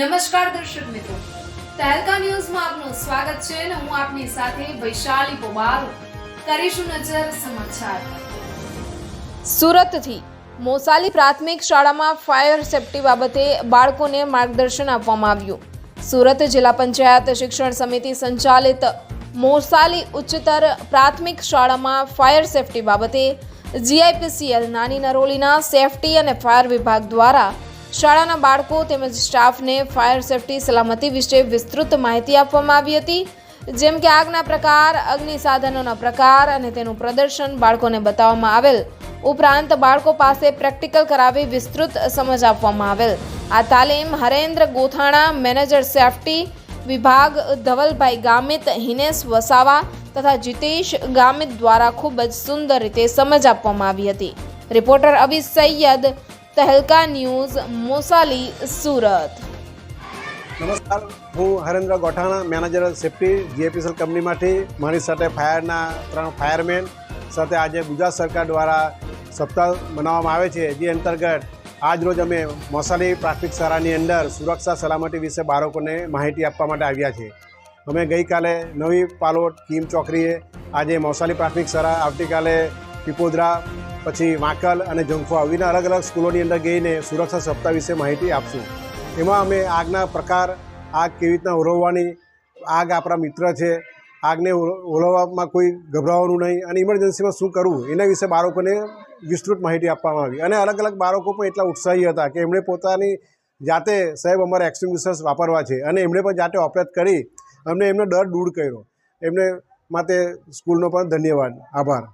નમસ્કાર દર્શક મિત્રો. તહેલકા ન્યૂઝમાં આપનું સ્વાગત છે અને હું આપની સાથે વૈશાલી પોબાર કરીશું નજર સમાચાર. સુરતથી મોસાલી પ્રાથમિક શાળામાં ફાયર સેફટી બાબતે બાળકોને માર્ગદર્શન આપવામાં આવ્યું. સુરત જિલ્લા પંચાયત શિક્ષણ સમિતિ સંચાલિત મોસાલી ઉચ્ચતર પ્રાથમિક શાળામાં ફાયર સેફટી બાબતે જીઆઈપીસીએલ નાની નરોલીના સેફટી અને ફાયર વિભાગ દ્વારા શાળાના બાળકો તેમજ સ્ટાફને ફાયર સેફટી, સલામતી વિશે વિસ્તૃત માહિતી આપવામાં આવી હતી. જેમ કે આગના પ્રકાર, અગ્નિ સાધનોના પ્રકાર અને તેનું પ્રદર્શન બાળકોને બતાવવામાં આવેલ. ઉપરાંત બાળકો પાસે પ્રેક્ટિકલ કરાવી વિસ્તૃત સમજ આપવામાં આવેલ. આ તાલીમ હરેન્દ્ર ગોથાણા, મેનેજર સેફટી વિભાગ, ધવલભાઈ ગામિત, હિનેશ વસાવા તથા જીતેશ ગામિત દ્વારા ખૂબ જ સુંદર રીતે સમજ આપવામાં આવી હતી. Reporter Avi Saiyed Tehelka news, Mosali, Surat. નમસ્કાર, હું હરેન્દ્ર ગોઠાણા, મેનેજર સેફ્ટી જીએપીસેલ કંપનીમાંથી મારી સાથે ફાયરના ત્રણ ફાયરમેન, સાથે આજે ગુજરાત સરકાર દ્વારા સપ્તાહ મનાવવામાં આવે છે. જે અંતર્ગત આજ રોજ અમે મોસાલી પ્રાથમિક શાળાની અંદર સુરક્ષા, સલામતી વિશે બાળકોને માહિતી આપવા માટે આવ્યા છે અમે ગઈકાલે નવી પાલોટ, કીમ ચોકરીએ આજે મોસાલી પ્રાથમિક શાળા, આવતીકાલે પીપોદરા પછી વાંકલ અને જંખો આવીને અલગ અલગ સ્કૂલોની અંદર ગઈને સુરક્ષા સપ્તાહ વિશે માહિતી આપશું. એમાં અમે આગના પ્રકાર, આગ કેવી રીતના ઓલવવાની આગ આપણા મિત્ર છે, આગને ઓલવવામાં કોઈ ગભરાવાનું નહીં અને ઇમરજન્સીમાં શું કરવું, એના વિશે બાળકોને વિસ્તૃત માહિતી આપવામાં આવી. અને અલગ અલગ બાળકો પણ એટલા ઉત્સાહી હતા કે એમણે પોતાની જાતે સાહેબ અમારે એક્સટિંગ્વિશર્સ વાપરવા છે અને એમણે પણ જાતે ઓપરેટ કરી, અમને એમનો ડર દૂર કર્યો. એમને માટે સ્કૂલનો પણ ધન્યવાદ. આભાર.